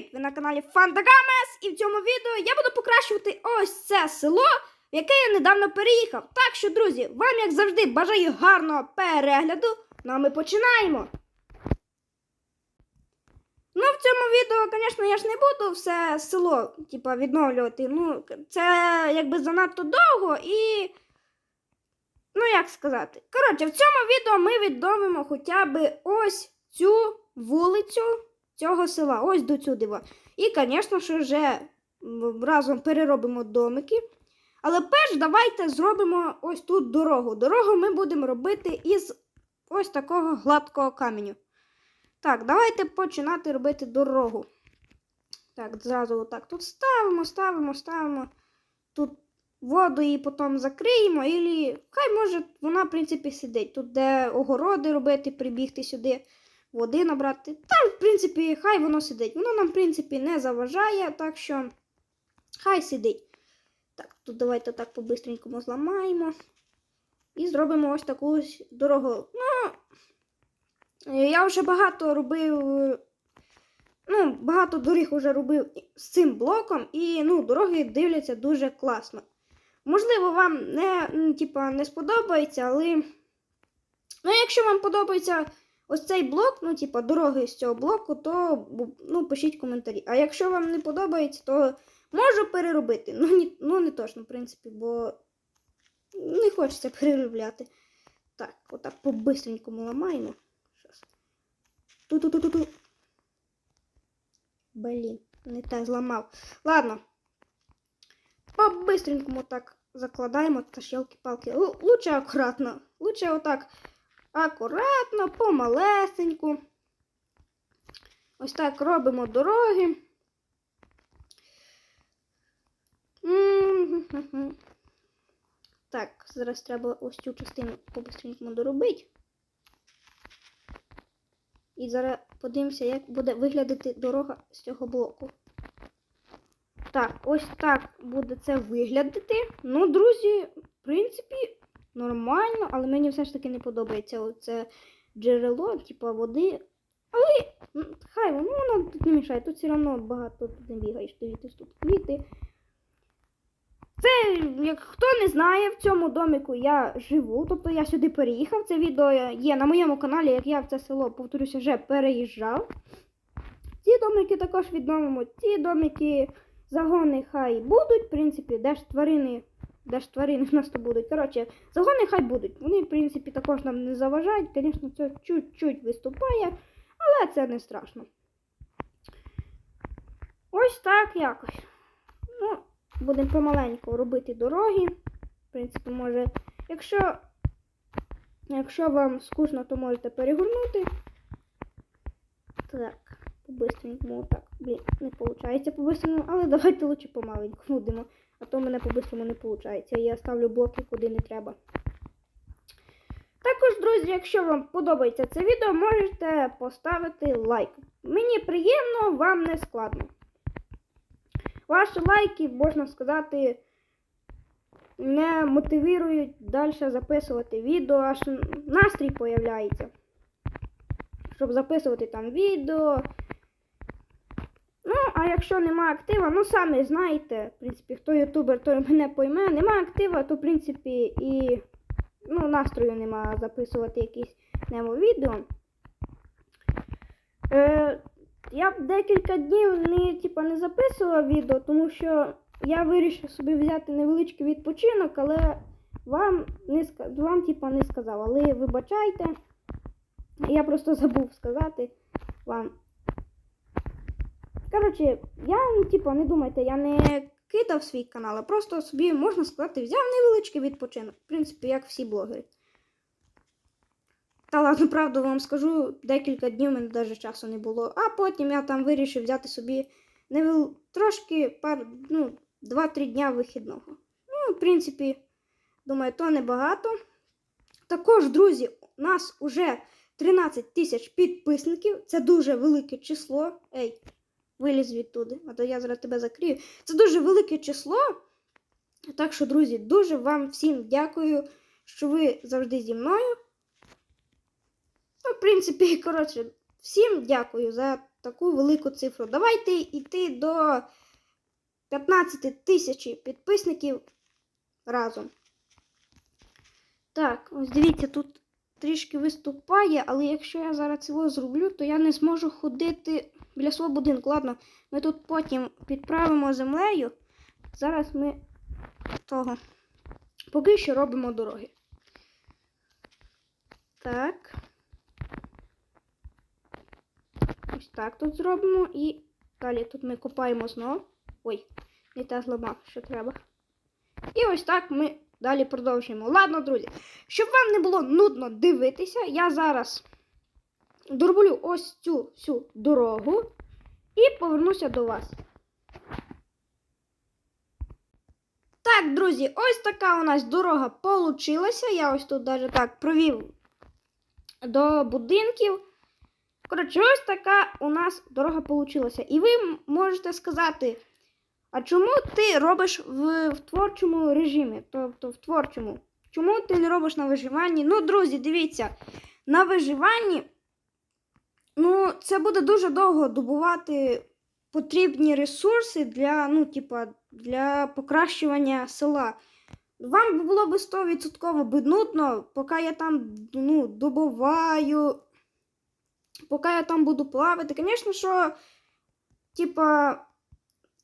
привіт! Ви на каналі Фантагамес і в цьому відео я буду покращувати ось це село, в яке я недавно переїхав. Так що, друзі, вам, як завжди, бажаю гарного перегляду. Ну а ми починаємо. Ну, в цьому відео, звісно, я ж не буду все село типа, відновлювати. Ну, це якби занадто довго і. Ну, як сказати. Коротше, в цьому відео ми відновимо хоча б ось цю вулицю цього села. Ось до сюди. во. І, звісно ж, вже разом переробимо домики. Але перш давайте зробимо ось тут дорогу. Дорогу ми будемо робити із ось такого гладкого каменю. Так, давайте починати робити дорогу. Так, зразу отак тут ставимо, ставимо, ставимо. Тут воду її потім закриємо, і хай може вона, в принципі, сидить. Тут де огороди робити, прибігти сюди, води набрати. Там, в принципі, хай воно сидить. Воно нам, в принципі, не заважає, так що хай сидить. Так, тут давайте так по-бистренькому зламаємо. І зробимо ось таку ось дорогу. Ну, я вже багато робив. Ну, багато доріг вже робив з цим блоком, і ну, дороги дивляться дуже класно. Можливо, вам не, типа, не сподобається, але. Ну, якщо вам подобається ось цей блок, ну, типа, дороги з цього блоку, то ну, пишіть коментарі. А якщо вам не подобається, то можу переробити. Ну, ні, ну не точно, в принципі, бо не хочеться переробляти. Так, отак по-бистренькому ламаємо. Щас. Ту-ту-ту-ту-ту. Блін, не те зламав. Ладно. По-бистренькому так закладаємо та щелки-палки. Лучше акуратно. Лучше отак акуратно, помалесеньку. Ось так робимо дороги. Так, зараз треба ось цю частину по-бистренькому доробити. І зараз подивимося, як буде виглядати дорога з цього блоку. Так, ось так буде це виглядати. Ну, друзі, в принципі, нормально, але мені все ж таки не подобається оце джерело, типу води. Але хай воно, воно тут не мішає, тут все одно багато тут не бігаєш, дивіться, тут квіти. Це, як хто не знає, в цьому домику я живу, тобто я сюди переїхав. Це відео є на моєму каналі, як я в це село, повторюся, вже переїжджав. Ці домики також відновимо. Ці домики, загони хай будуть, в принципі, де ж тварини, де ж тварини в нас то будуть. Коротше, загони хай будуть. Вони, в принципі, також нам не заважають. Звісно, це чуть-чуть виступає, але це не страшно. Ось так якось. Ну, будемо помаленьку робити дороги. В принципі, може, якщо, якщо вам скучно, то можете перегорнути. Так, по-бистренькому так. Блін, не виходить по-бистрому, але давайте лучше помаленьку будемо. А то в мене по-бистрому не виходить. Я ставлю блоки куди не треба. Також, друзі, якщо вам подобається це відео, можете поставити лайк. Мені приємно, вам не складно. Ваші лайки, можна сказати, не мотивують далі записувати відео, аж настрій появляється. Щоб записувати там відео. А якщо немає актива, ну самі знаєте, в принципі, хто ютубер, той мене пойме. Немає актива, то в принципі і ну, настрою немає записувати якісь немо відео. Е, я декілька днів не, типа, не записував відео, тому що я вирішив собі взяти невеличкий відпочинок, але вам не вам, типа, не сказав. Але вибачайте, я просто забув сказати вам. Коротше, я, ну, типа, не думайте, я не кидав свій канал, а просто собі, можна сказати, взяв невеличкий відпочинок. В принципі, як всі блогери. Та ладно, правду вам скажу, декілька днів мене навіть часу не було. А потім я там вирішив взяти собі невел... трошки пар, ну, 2-3 дня вихідного. Ну, в принципі, думаю, то небагато. Також, друзі, у нас уже 13 тисяч підписників. Це дуже велике число. Ей, виліз відтуди, а то я зараз тебе закрию. Це дуже велике число. Так що, друзі, дуже вам всім дякую, що ви завжди зі мною. Ну, в принципі, коротше, всім дякую за таку велику цифру. Давайте йти до 15 тисяч підписників разом. Так, ось дивіться, тут трішки виступає, але якщо я зараз цього зроблю, то я не зможу ходити біля свого будинку. Ладно, ми тут потім підправимо землею. Зараз ми того. Поки що робимо дороги. Так. Ось так тут зробимо і далі тут ми копаємо знову. Ой, не те зламав, що треба. І ось так ми далі продовжуємо. Ладно, друзі, щоб вам не було нудно дивитися, я зараз дороблю ось цю всю дорогу і повернуся до вас. Так, друзі, ось така у нас дорога получилася. Я ось тут навіть так провів до будинків. Коротше, ось така у нас дорога получилася. І ви можете сказати, а чому ти робиш в, в творчому режимі? Тобто в творчому. Чому ти не робиш на виживанні? Ну, друзі, дивіться, на виживанні ну, це буде дуже довго добувати потрібні ресурси для, ну, типа, для покращування села. Вам було би 100% би нудно, поки я там ну, добуваю, поки я там буду плавати. Звісно, що, типа,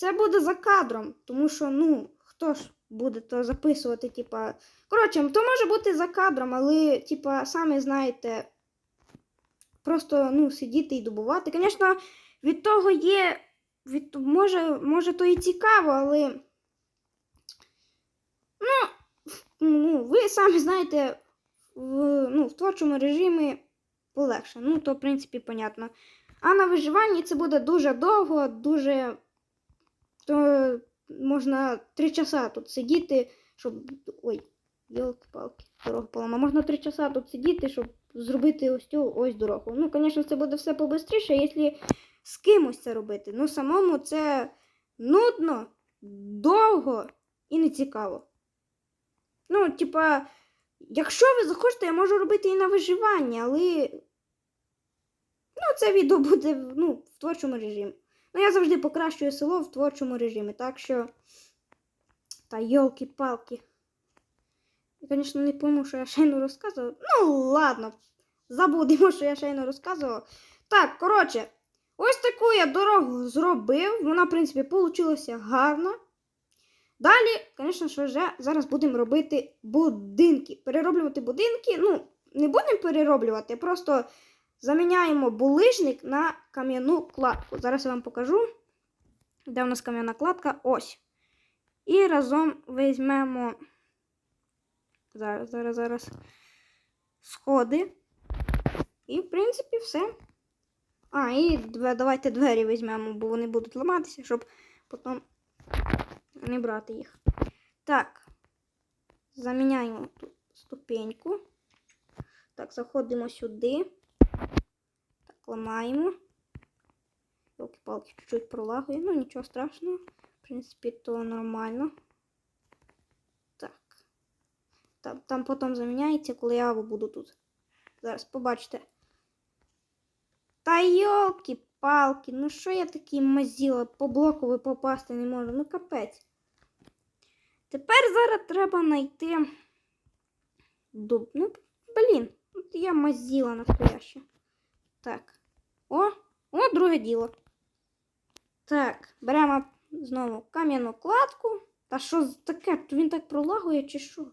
це буде за кадром, тому що, ну, хто ж буде то записувати, типа. Коротше, то може бути за кадром, але, типа, самі знаєте, просто ну, сидіти і добувати. Звісно, від того є. Від, може, може, то і цікаво, але. Ну, ну, ви самі знаєте, в, ну, в творчому режимі полегше. Ну, то, в принципі, понятно. А на виживанні це буде дуже довго, дуже. То можна три часа тут сидіти, щоб. Ой, йолки-палки, дорогу полома. Можна три часа тут сидіти, щоб зробити ось цю ось дорогу. Ну, звісно, це буде все побистріше, якщо з кимось це робити. Ну, самому це нудно, довго і не цікаво. Ну, типа, якщо ви захочете, я можу робити і на виживання, але. Ну, це відео буде ну, в творчому режимі. Ну, я завжди покращую село в творчому режимі, так що. Та йолки-палки. Я, звісно, не пойму, що я щойно розказував. Ну, ладно, забудемо, що я щойно розказував. Так, коротше, ось таку я дорогу зробив. Вона, в принципі, вийшла гарно. Далі, звісно, що вже зараз будемо робити будинки. Перероблювати будинки. Ну, не будемо перероблювати, просто заміняємо булижник на кам'яну кладку. Зараз я вам покажу, де у нас кам'яна кладка. Ось. І разом візьмемо. Зараз, зараз, зараз. Сходи. І, в принципі, все. А, і давайте двері візьмемо, бо вони будуть ламатися, щоб потім не брати їх. Так. Заміняємо тут ступеньку. Так, заходимо сюди. Ламаємо. Йолки-палки чуть-чуть пролагує. Ну, нічого страшного. В принципі, то нормально. Так. Там, там потім заміняється, коли я буду тут. Зараз побачите. Та йолки-палки, ну що я такий мазіла, по блоку попасти не можу, ну капець. Тепер зараз треба знайти дуб. Ну, блін, от я мазіла настояща. Так. О, о, друге діло. Так, беремо знову кам'яну кладку. Та що таке? Він так пролагує чи що?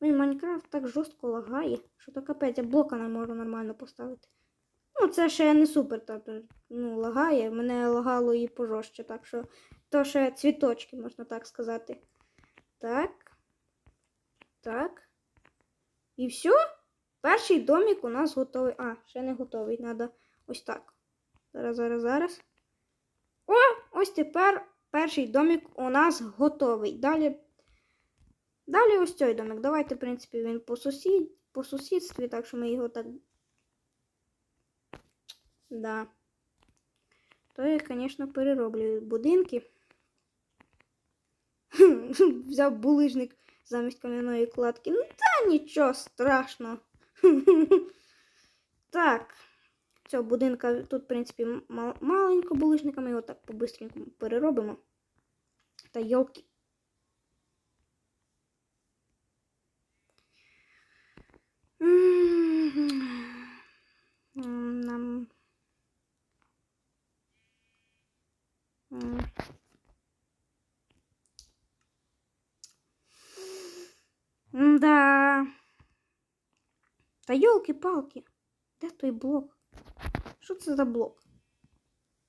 Блін, Майнкрафт так жорстко лагає, що то капець, я блока не можу нормально поставити. Ну, це ще не супер, тобто, ну, лагає. Мене лагало і пожорстче, так що то ще цвіточки, можна так сказати. Так. Так. І все. Перший домик у нас готовий. А, ще не готовий. Треба ось так. Зараз, зараз, зараз. О, ось тепер перший домик у нас готовий. Далі. Далі ось цей домик. Давайте, в принципі, він по, сусід... по сусідстві, так що ми його так. Да. То я, звісно, перероблюю будинки. Взяв булижник замість кам'яної кладки. Ну та нічого страшного. так. Цього будинка. Тут, в принципі, мал- маленько булишниками, його так по-бистренькому переробимо. Та йолки. Нам. Да. Та йолки-палки. Де той блок? Що це за блок?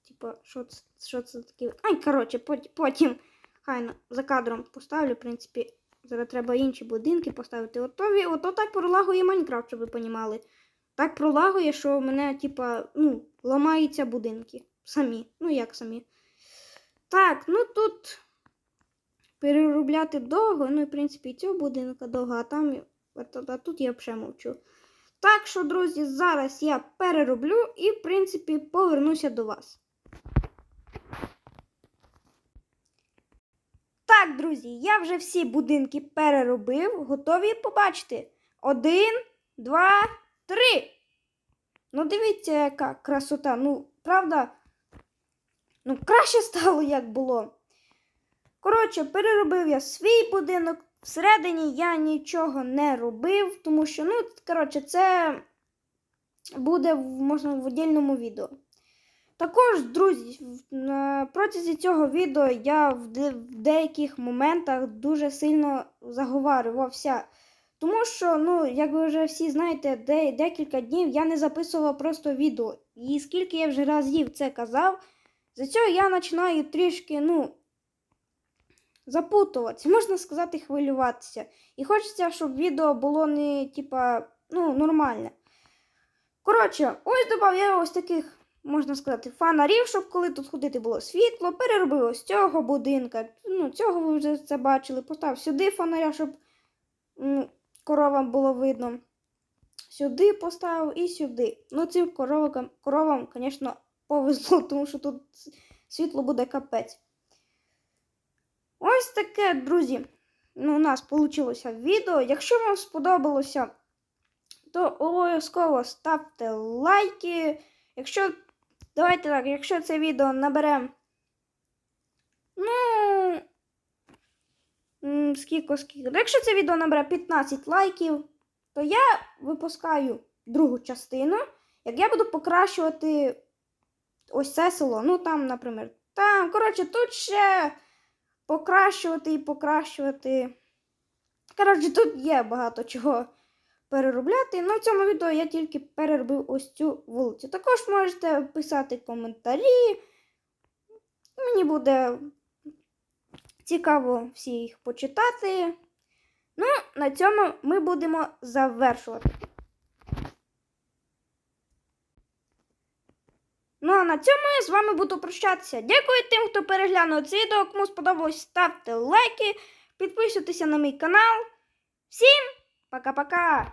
Типа, що це, що це таке? Ай, коротше, потім, хай на- за кадром поставлю, в принципі. Зараз треба інші будинки поставити. Ото, ото так пролагує Майнкрафт, щоб ви понімали. Так пролагує, що в мене, типа, ну, ламаються будинки. Самі. Ну, як самі. Так, ну тут переробляти довго, ну, в принципі, і цього будинка довго, а там, а тут я взагалі мовчу. Так що, друзі, зараз я перероблю і, в принципі, повернуся до вас. Так, друзі, я вже всі будинки переробив, готові побачити. Один, два, три. Ну, дивіться, яка красота. Ну, правда, ну, краще стало, як було. Коротше, переробив я свій будинок. Всередині я нічого не робив, тому що, ну, коротше, це буде можна в віддільному відео. Також, друзі, протязі цього відео я в деяких моментах дуже сильно заговарювався. Тому що, ну, як ви вже всі знаєте, де, декілька днів я не записував просто відео. І скільки я вже разів це казав, за цього я починаю трішки, ну, запутуватися, можна сказати, хвилюватися. І хочеться, щоб відео було не, типа, ну, нормальне. Коротше, ось додав я ось таких, можна сказати, фонарів, щоб коли тут ходити було світло, переробив ось цього будинка. Ну, цього ви вже це бачили. Постав сюди фонаря, щоб ну, коровам було видно. Сюди поставив і сюди. Ну, цим коровам, коровам, звісно, повезло, тому що тут світло буде капець. Ось таке, друзі. Ну, у нас вийшло відео. Якщо вам сподобалося, то обов'язково ставте лайки. Якщо. Давайте так, якщо це відео набере. Ну. Скільки, скільки. Якщо це відео набере 15 лайків, то я випускаю другу частину, як я буду покращувати ось це село. Ну, там, наприклад, там, коротше, тут ще покращувати і покращувати. Коротше, тут є багато чого переробляти. Ну, в цьому відео я тільки переробив ось цю вулицю. Також можете писати коментарі. Мені буде цікаво всі їх почитати. Ну, на цьому ми будемо завершувати. Ну а на цьому я з вами буду прощатися. Дякую тим, хто переглянув це відео. Кому сподобалось, ставте лайки, підписуйтеся на мій канал. Всім пока-пока!